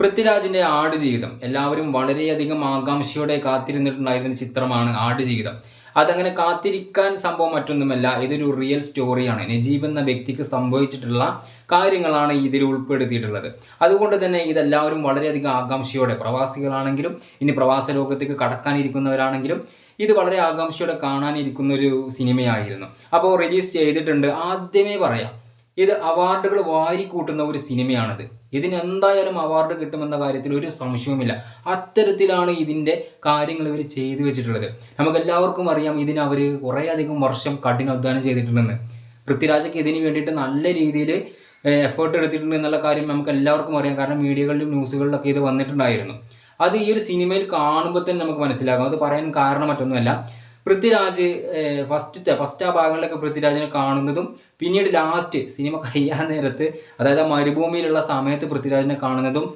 പൃഥ്വിരാജിന്റെ ആടുജീവിതം. എല്ലാവരും വളരെയധികം ആകാംക്ഷയോടെ കാത്തിരുന്നിട്ടുണ്ടായിരുന്ന ചിത്രമാണ് ആട് ജീവിതം അതങ്ങനെ കാത്തിരിക്കാൻ സംഭവം മറ്റൊന്നുമല്ല ഇതൊരു റിയൽ സ്റ്റോറിയാണ് നജീബ് എന്ന വ്യക്തിക്ക് സംഭവിച്ചിട്ടുള്ള കാര്യങ്ങളാണ് ഇതിൽ ഉൾപ്പെടുത്തിയിട്ടുള്ളത്. അതുകൊണ്ട് തന്നെ ഇതെല്ലാവരും വളരെയധികം ആകാംക്ഷയോടെ പ്രവാസികളാണെങ്കിലും ഇനി പ്രവാസ ലോകത്തേക്ക് കടക്കാനിരിക്കുന്നവരാണെങ്കിലും ഇത് വളരെ ആകാംക്ഷയോടെ കാണാനിരിക്കുന്ന ഒരു സിനിമയായിരുന്നു. അപ്പോൾ റിലീസ് ചെയ്തിട്ടുണ്ട്. ആദ്യമേ പറയാം ഇത് അവാർഡുകൾ വാരിക്കൂട്ടുന്ന ഒരു സിനിമയാണിത്. ഇതിന് എന്തായാലും അവാർഡ് കിട്ടുമെന്ന കാര്യത്തിൽ ഒരു സംശയവുമില്ല. അത്തരത്തിലാണ് ഇതിന്റെ കാര്യങ്ങൾ ഇവർ ചെയ്തു വെച്ചിട്ടുള്ളത്. നമുക്ക് എല്ലാവർക്കും അറിയാം ഇതിന് അവർ കുറേയധികം വർഷം കഠിനാധ്വാനം ചെയ്തിട്ടുണ്ടെന്ന്. പൃഥ്വിരാജയ്ക്ക് ഇതിന് വേണ്ടിയിട്ട് നല്ല രീതിയിൽ എഫേർട്ട് എടുത്തിട്ടുണ്ട് എന്നുള്ള കാര്യം നമുക്ക് എല്ലാവർക്കും അറിയാം. കാരണം മീഡിയകളിലും ന്യൂസുകളിലൊക്കെ ഇത് വന്നിട്ടുണ്ടായിരുന്നു. അത് ഈ ഒരു സിനിമയിൽ കാണുമ്പോൾ തന്നെ നമുക്ക് മനസ്സിലാകും. അത് പറയാൻ കാരണം മറ്റൊന്നുമല്ല പൃഥ്വിരാജ് ഫസ്റ്റ് ഫസ്റ്റ് ആ ഭാഗങ്ങളിലൊക്കെ പൃഥ്വിരാജിനെ കാണുന്നതും പിന്നീട് ലാസ്റ്റ് സിനിമ കഴിയാൻ നേരത്ത് അതായത് മരുഭൂമിയിലുള്ള സമയത്ത് പൃഥ്വിരാജിനെ കാണുന്നതും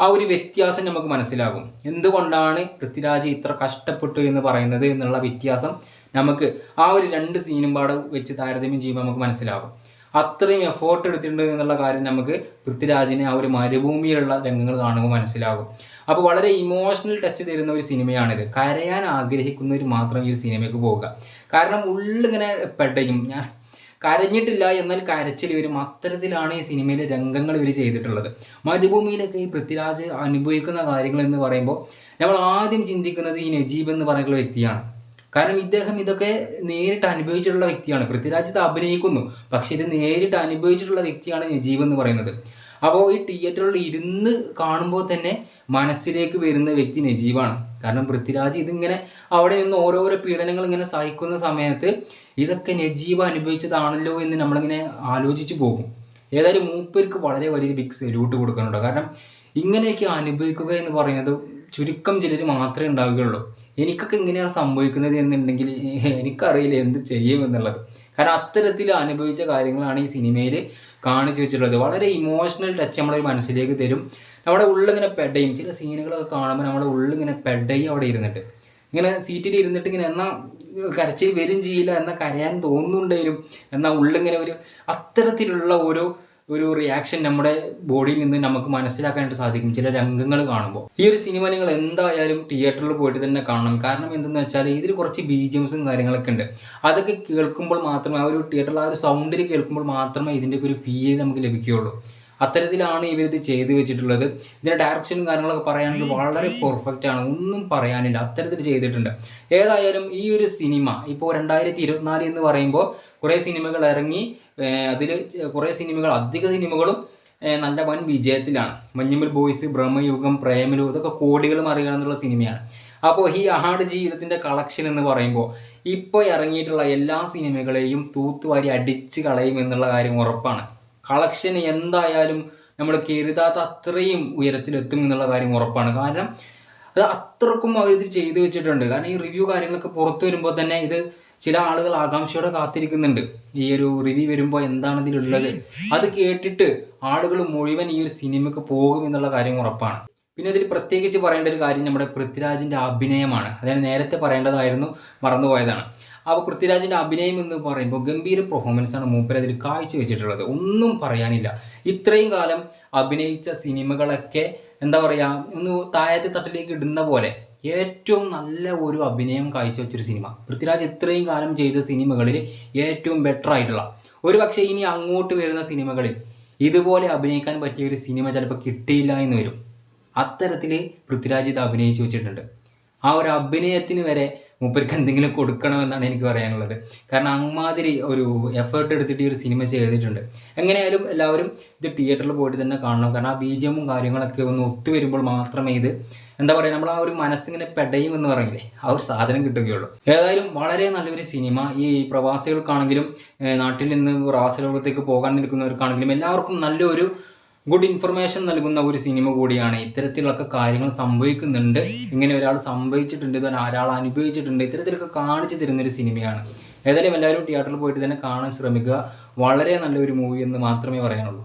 ആ ഒരു വ്യത്യാസം നമുക്ക് മനസ്സിലാകും. എന്തുകൊണ്ടാണ് പൃഥ്വിരാജ് ഇത്ര കഷ്ടപ്പെട്ടു എന്ന് പറയുന്നത് എന്നുള്ള വ്യത്യാസം നമുക്ക് ആ ഒരു രണ്ട് സീനും പാടെ വെച്ച് താരതമ്യം ചെയ്യുമ്പോൾ നമുക്ക് മനസ്സിലാകും. അത്രയും എഫേർട്ട് എടുത്തിട്ടുണ്ട് എന്നുള്ള കാര്യം നമുക്ക് പൃഥ്വിരാജിനെ ആ ഒരു മരുഭൂമിയിലുള്ള രംഗങ്ങൾ കാണുമ്പോൾ മനസ്സിലാകും. അപ്പോൾ വളരെ ഇമോഷണൽ ടച്ച് തരുന്ന ഒരു സിനിമയാണിത്. കരയാൻ ആഗ്രഹിക്കുന്നവർ മാത്രം ഈ ഒരു സിനിമയ്ക്ക് പോവുക. കാരണം ഉള്ളിങ്ങനെ പെട്ടയും ഞാൻ കരഞ്ഞിട്ടില്ല എന്നാൽ കരച്ചിൽ വരും. അത്തരത്തിലാണ് ഈ സിനിമയിലെ രംഗങ്ങൾ ഇവർ ചെയ്തിട്ടുള്ളത്. മരുഭൂമിയിലൊക്കെ ഈ പൃഥ്വിരാജ് അനുഭവിക്കുന്ന കാര്യങ്ങൾ എന്ന് പറയുമ്പോൾ നമ്മൾ ആദ്യം ചിന്തിക്കുന്നത് ഈ നജീബ് എന്ന് പറയുന്ന വ്യക്തിയാണ്. കാരണം ഇദ്ദേഹം ഇതൊക്കെ നേരിട്ട് അനുഭവിച്ചിട്ടുള്ള വ്യക്തിയാണ്. പൃഥ്വിരാജ് ഇത് അഭിനയിക്കുന്നു. പക്ഷെ ഇത് നേരിട്ട് അനുഭവിച്ചിട്ടുള്ള വ്യക്തിയാണ് നജീബ് എന്ന് പറയുന്നത്. അപ്പോൾ ഈ തിയേറ്ററിൽ ഇരുന്ന് കാണുമ്പോൾ തന്നെ മനസ്സിലേക്ക് വരുന്ന വ്യക്തി നജീബാണ്. കാരണം പൃഥ്വിരാജ് ഇതിങ്ങനെ അവിടെ നിന്ന് ഓരോരോ പീഡനങ്ങൾ ഇങ്ങനെ സഹിക്കുന്ന സമയത്ത് ഇതൊക്കെ നജീബ് അനുഭവിച്ചതാണല്ലോ എന്ന് നമ്മളിങ്ങനെ ആലോചിച്ച് പോകും. ഏതായാലും മൂപ്പർക്ക് വളരെ വലിയ ബിഗ് സല്യൂട്ട് കൊടുക്കാനുണ്ടോ കാരണം ഇങ്ങനെയൊക്കെ അനുഭവിക്കുക എന്ന് പറയുന്നത് ചുരുക്കം ചിലർ മാത്രമേ ഉണ്ടാവുകയുള്ളൂ. എനിക്കൊക്കെ ഇങ്ങനെയാണ് സംഭവിക്കുന്നത് എന്നുണ്ടെങ്കിൽ എനിക്കറിയില്ല എന്ത് ചെയ്യുമെന്നുള്ളത് കാരണം അത്തരത്തിൽ അനുഭവിച്ച കാര്യങ്ങളാണ് ഈ സിനിമയിൽ കാണിച്ചു വെച്ചിട്ടുള്ളത്. വളരെ ഇമോഷണൽ ടച്ച് നമ്മളെ മനസ്സിലേക്ക് തരും. നമ്മുടെ ഉള്ളിങ്ങനെ പെടയും. ചില സീനുകളൊക്കെ കാണുമ്പോൾ നമ്മുടെ ഉള്ളിങ്ങനെ പെടയും അവിടെ ഇരുന്നിട്ട്. ഇങ്ങനെ സീറ്റിൽ ഇരുന്നിട്ട് ഇങ്ങനെ എന്നാൽ കരച്ചിൽ വരും ചെയ്യില്ല എന്നാൽ കരയാൻ തോന്നുന്നുണ്ടെങ്കിലും എന്നാൽ ഉള്ളിങ്ങനെ ഒരു അത്തരത്തിലുള്ള ഓരോ ഒരു റിയാക്ഷൻ നമ്മുടെ ബോഡിയിൽ നിന്ന് നമുക്ക് മനസ്സിലാക്കാനായിട്ട് സാധിക്കും ചില രംഗങ്ങൾ കാണുമ്പോൾ. ഈ ഒരു സിനിമ നിങ്ങൾ എന്തായാലും തിയേറ്ററിൽ പോയിട്ട് തന്നെ കാണണം. കാരണം എന്തെന്ന് വെച്ചാൽ ഇതിൽ കുറച്ച് ബീജിയംസും കാര്യങ്ങളൊക്കെ ഉണ്ട്. അതൊക്കെ കേൾക്കുമ്പോൾ മാത്രമേ ആ ഒരു തിയേറ്ററിൽ ആ ഒരു സൗണ്ടിൽ കേൾക്കുമ്പോൾ മാത്രമേ ഇതിന്റെ ഒരു ഫീൽ നമുക്ക് ലഭിക്കുകയുള്ളൂ. അത്തരത്തിലാണ് ഇവരിത് ചെയ്തു വെച്ചിട്ടുള്ളത്. ഇതിന്റെ ഡയറക്ഷനും കാര്യങ്ങളൊക്കെ പറയാനുള്ളത് വളരെ പെർഫെക്റ്റ് ആണ്. ഒന്നും പറയാനില്ല. അത്തരത്തിൽ ചെയ്തിട്ടുണ്ട്. ഏതായാലും ഈ ഒരു സിനിമ ഇപ്പോൾ രണ്ടായിരത്തി ഇരുപത്തിനാല് എന്ന് പറയുമ്പോൾ കുറേ സിനിമകൾ ഇറങ്ങി. അതിൽ കുറേ സിനിമകൾ അധിക സിനിമകളും നല്ല വൻ വിജയത്തിലാണ്. മഞ്ഞുമൽ ബോയ്സ് ബ്രഹ്മയുഗം പ്രേമലു ഇതൊക്കെ കോടികൾ മറികടന്നുള്ള സിനിമയാണ്. അപ്പോൾ ഈ അഹാട് ജീവിതത്തിന്റെ കളക്ഷൻ എന്ന് പറയുമ്പോൾ ഇപ്പോൾ ഇറങ്ങിയിട്ടുള്ള എല്ലാ സിനിമകളെയും തൂത്തുവാരി അടിച്ച് കളയും എന്നുള്ള കാര്യം ഉറപ്പാണ്. കളക്ഷൻ എന്തായാലും നമ്മൾ കരുതാത്ത അത്രയും ഉയരത്തിലെത്തും എന്നുള്ള കാര്യം ഉറപ്പാണ്. കാരണം അത് അത്രക്കും അവർ ഇത് ചെയ്തു വെച്ചിട്ടുണ്ട്. കാരണം ഈ റിവ്യൂ കാര്യങ്ങളൊക്കെ പുറത്തു വരുമ്പോൾ തന്നെ ഇത് ചില ആളുകൾ ആകാംക്ഷയോടെ കാത്തിരിക്കുന്നുണ്ട്. ഈ ഒരു റിവ്യൂ വരുമ്പോൾ എന്താണ് ഇതിലുള്ളത്? അത് കേട്ടിട്ട് ആളുകൾ മുഴുവൻ ഈ ഒരു സിനിമയ്ക്ക് പോകും എന്നുള്ള കാര്യം ഉറപ്പാണ്. പിന്നെ ഇതിൽ പ്രത്യേകിച്ച് പറയേണ്ട ഒരു കാര്യം നമ്മുടെ പൃഥ്വിരാജിന്റെ അഭിനയമാണ്. അതായത് നേരത്തെ പറയേണ്ടതായിരുന്നു മറന്നുപോയതാണ്. അപ്പോൾ പൃഥ്വിരാജിന്റെ അഭിനയം എന്ന് പറയുമ്പോൾ ഗംഭീര പെർഫോമൻസ് ആണ് മൂപ്പർ അതിൽ കാഴ്ചവെച്ചിട്ടുള്ളത്. ഒന്നും പറയാനില്ല. ഇത്രയും കാലം അഭിനയിച്ച സിനിമകളൊക്കെ എന്താ പറയുക ഒന്ന് താഴത്തെ തട്ടിലേക്ക് ഇടുന്ന പോലെ ഏറ്റവും നല്ല ഒരു അഭിനയം കാഴ്ചവെച്ചൊരു സിനിമ. പൃഥ്വിരാജ് ഇത്രയും കാലം ചെയ്ത സിനിമകളിൽ ഏറ്റവും ബെറ്റർ ആയിട്ടുള്ള. ഒരു പക്ഷേ ഇനി അങ്ങോട്ട് വരുന്ന സിനിമകളിൽ ഇതുപോലെ അഭിനയിക്കാൻ പറ്റിയ ഒരു സിനിമ ചിലപ്പോൾ കിട്ടിയില്ല എന്ന് വരും. അത്തരത്തിൽ പൃഥ്വിരാജ് ഇത് അഭിനയിച്ചു വെച്ചിട്ടുണ്ട്. ആ ഒരു അഭിനയത്തിന് വരെ മൂപ്പർക്ക് എന്തെങ്കിലും കൊടുക്കണമെന്നാണ് എനിക്ക് പറയാനുള്ളത്. കാരണം അമ്മാതിരി ഒരു എഫേർട്ട് എടുത്തിട്ട് ഈ ഒരു സിനിമ ചെയ്തിട്ടുണ്ട്. എങ്ങനെയായാലും എല്ലാവരും ഇത് തിയേറ്ററിൽ പോയിട്ട് തന്നെ കാണണം. കാരണം ആ ബീജമും കാര്യങ്ങളൊക്കെ ഒന്ന് ഒത്തു വരുമ്പോൾ മാത്രമേ ഇത് എന്താ പറയുക നമ്മൾ ആ ഒരു മനസ്സിങ്ങനെ പെടയും എന്ന് പറയില്ലേ? ആ ഒരു സാധനം കിട്ടുകയുള്ളൂ. ഏതായാലും വളരെ നല്ലൊരു സിനിമ ഈ പ്രവാസികൾക്കാണെങ്കിലും നാട്ടിൽ നിന്ന് പ്രവാസ ലോകത്തേക്ക് പോകാൻ നിൽക്കുന്നവർക്കാണെങ്കിലും എല്ലാവർക്കും നല്ലൊരു ഗുഡ് ഇൻഫർമേഷൻ നൽകുന്ന ഒരു സിനിമ കൂടിയാണ്. ഇത്തരത്തിലൊക്കെ കാര്യങ്ങൾ സംഭവിക്കുന്നുണ്ട്. ഇങ്ങനെ ഒരാൾ സംഭവിച്ചിട്ടുണ്ട് ഒരാൾ അനുഭവിച്ചിട്ടുണ്ട്. ഇത്തരത്തിലൊക്കെ കാണിച്ചു തരുന്നൊരു സിനിമയാണ് ഏതായാലും എല്ലാവരും തിയേറ്ററിൽ പോയിട്ട് തന്നെ കാണാൻ ശ്രമിക്കുക. വളരെ നല്ലൊരു മൂവി എന്ന് മാത്രമേ പറയാനുള്ളൂ.